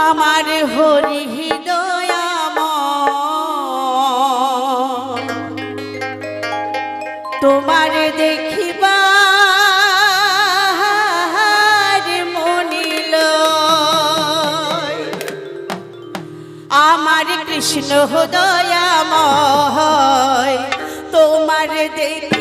আমার হরি হৃদয়াম তোমার দেখিবা আমার কৃষ্ণ হৃদয়াম তোমার দেখি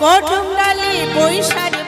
কঠুম ডালে বৈশাখ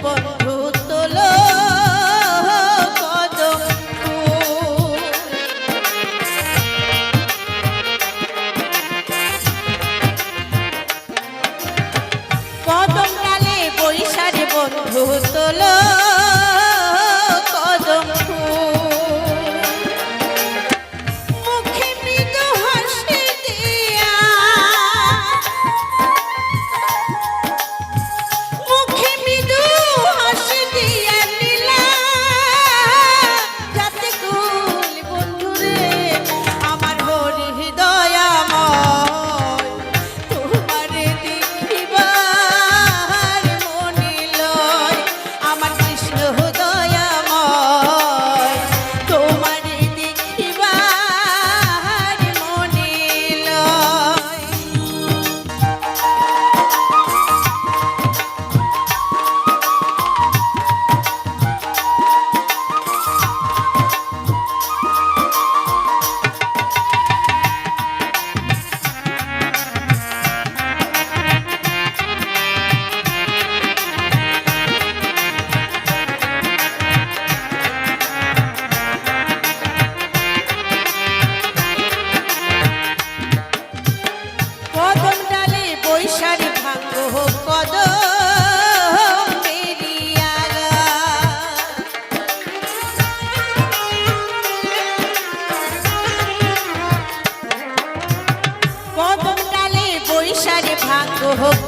হোক